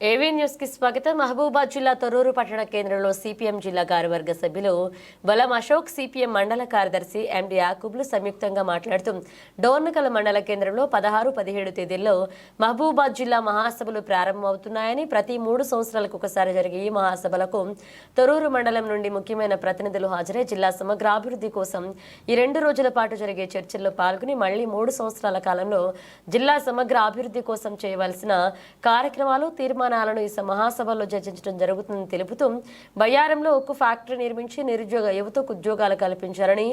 ఏవీ న్యూస్కి స్వాగతం. మహబూబాద్ జిల్లా తొర్రూరు పట్టణ కేంద్రంలో సిపిఎం జిల్లా కార్యవర్గ సభ్యులు బలం అశోక్ సిపిఎం మండల కార్యదర్శి ఎండి యాకూబ్లు సంయుక్తంగా మాట్లాడుతూ డోర్నకల్ మండల కేంద్రంలో పదహారు పదిహేడు తేదీల్లో మహబూబాద్ జిల్లా మహాసభలు ప్రారంభమవుతున్నాయని ప్రతి మూడు సంవత్సరాలకు ఒకసారి జరిగే ఈ మహాసభలకు తొర్రూరు మండలం నుండి ముఖ్యమైన ప్రతినిధులు హాజరై జిల్లా సమగ్ర అభివృద్ధి కోసం ఈ రెండు రోజుల పాటు జరిగే చర్చల్లో పాల్గొని మళ్ళీ మూడు సంవత్సరాల కాలంలో జిల్లా సమగ్ర అభివృద్ధి కోసం చేయవలసిన కార్యక్రమాలు తీర్మానాలను ఈ మహాసభలో చర్చించడం జరుగుతుందని తెలుపుతూ బయ్యారంలో ఉక్కు ఫ్యాక్టరీ నిర్మించి నిరుద్యోగ యువతకు ఉద్యోగాలు కల్పించాలని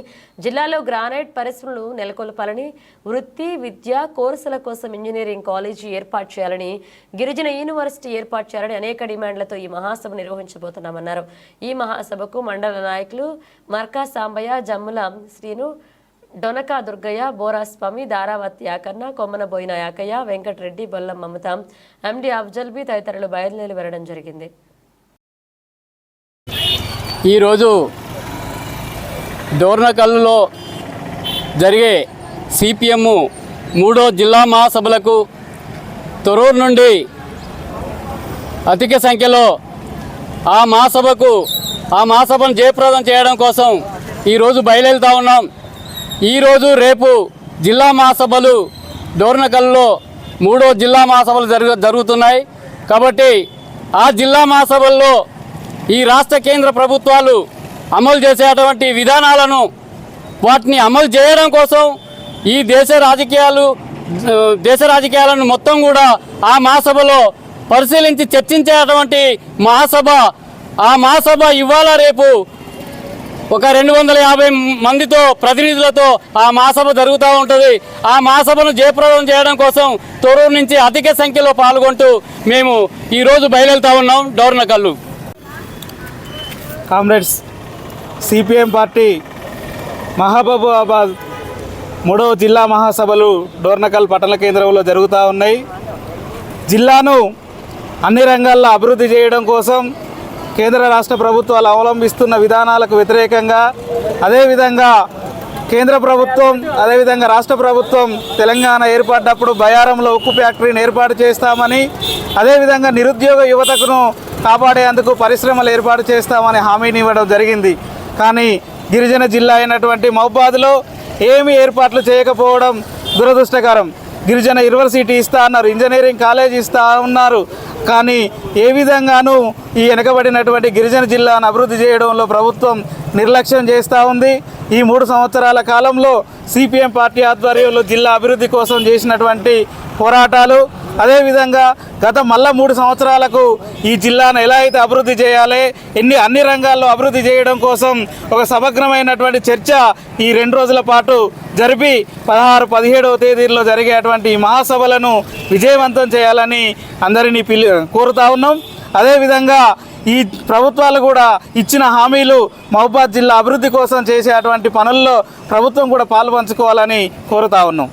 జిల్లాలో గ్రానైట్ పరిశ్రమలు నెలకొల్పాలని వృత్తి విద్య కోర్సుల కోసం ఇంజనీరింగ్ కాలేజీ ఏర్పాటు చేయాలని గిరిజన యూనివర్సిటీ ఏర్పాటు చేయాలని అనేక డిమాండ్లతో ఈ మహాసభ నిర్వహించబోతున్నామన్నారు. ఈ మహాసభకు మండల నాయకులు మర్కా సాంబయ్య జమ్ముల శ్రీను డొనకా దుర్గయ్య బోరాస్వామి దారావతి యాకన్న కొమ్మనబోయిన యాకయ్య వెంకటరెడ్డి బొల్లం మమత ఎండి అఫ్జల్బీ తదితరులు బయలుదేరి వెళ్ళడం జరిగింది. ఈరోజు డోర్నకల్లులో జరిగే సిపిఎం మూడో జిల్లా మహాసభలకు తొరూరు నుండి అధిక సంఖ్యలో ఆ మహాసభకు ఆ మహాసభను జయప్రదం చేయడం కోసం ఈరోజు బయలుదేరుతా ఉన్నాం. ఈరోజు రేపు జిల్లా మహాసభలు డోర్నకల్లో మూడో జిల్లా మహాసభలు జరుగు జరుగుతున్నాయి. కాబట్టి ఆ జిల్లా మహాసభల్లో ఈ రాష్ట్ర కేంద్ర ప్రభుత్వాలు అమలు చేసేటువంటి విధానాలను వాటిని అమలు చేయడం కోసం ఈ దేశ రాజకీయాలు దేశ రాజకీయాలను మొత్తం కూడా ఆ మహాసభలో పరిశీలించి చర్చించేటువంటి మహాసభ ఆ మహాసభ ఇవాళ రేపు ఒక రెండు వందల యాభై మందితో ప్రతినిధులతో ఆ మహాసభ జరుగుతూ ఉంటుంది. ఆ మహాసభను జయప్రదం చేయడం కోసం తొరూరు నుంచి అధిక సంఖ్యలో పాల్గొంటూ మేము ఈరోజు బయలుదేరుతా ఉన్నాం. డోర్నకల్లు కామ్రేడ్స్ సిపిఎం పార్టీ మహబూబాబాద్ మూడవ జిల్లా మహాసభలు డోర్నకల్ పట్టణ కేంద్రంలో జరుగుతూ ఉన్నాయి. జిల్లాను అన్ని రంగాల్లో అభివృద్ధి చేయడం కోసం కేంద్ర రాష్ట్ర ప్రభుత్వాలు అవలంబిస్తున్న విధానాలకు వ్యతిరేకంగా అదేవిధంగా కేంద్ర ప్రభుత్వం అదేవిధంగా రాష్ట్ర ప్రభుత్వం తెలంగాణ ఏర్పడ్డప్పుడు బయారంలో ఉక్కు ఫ్యాక్టరీని ఏర్పాటు చేస్తామని అదేవిధంగా నిరుద్యోగ యువతకును కాపాడేందుకు పరిశ్రమలు ఏర్పాటు చేస్తామని హామీని ఇవ్వడం జరిగింది. కానీ గిరిజన జిల్లా అయినటువంటి మహబాద్లో ఏమీ ఏర్పాట్లు చేయకపోవడం దురదృష్టకరం. గిరిజన యూనివర్సిటీ ఇస్తా అన్నారు ఇంజనీరింగ్ కాలేజ్ ఇస్తా ఉన్నారు కానీ ఏ విధంగానూ ఈ వెనుకబడినటువంటి గిరిజన జిల్లాను అభివృద్ధి చేయడంలో ప్రభుత్వం నిర్లక్ష్యం చేస్తూ ఉంది. ఈ మూడు సంవత్సరాల కాలంలో సిపిఎం పార్టీ ఆధ్వర్యంలో జిల్లా అభివృద్ధి కోసం చేసినటువంటి పోరాటాలు అదేవిధంగా గత మళ్ళా మూడు సంవత్సరాలకు ఈ జిల్లాను ఎలా అయితే అభివృద్ధి చేయాలి ఎన్ని అన్ని రంగాల్లో అభివృద్ధి చేయడం కోసం ఒక సమగ్రమైనటువంటి చర్చ ఈ రెండు రోజుల పాటు జరిపి పదహారు పదిహేడవ తేదీల్లో జరిగేటువంటి ఈ మహాసభలను విజయవంతం చేయాలని అందరినీ పిలి కోరుతా ఉన్నాం. అదేవిధంగా ఈ ప్రభుత్వాలు కూడా ఇచ్చిన హామీలు మహబాద్ జిల్లా అభివృద్ధి కోసం చేసేటువంటి పనుల్లో ప్రభుత్వం కూడా పాల్పంచుకోవాలని కోరుతా ఉన్నాం.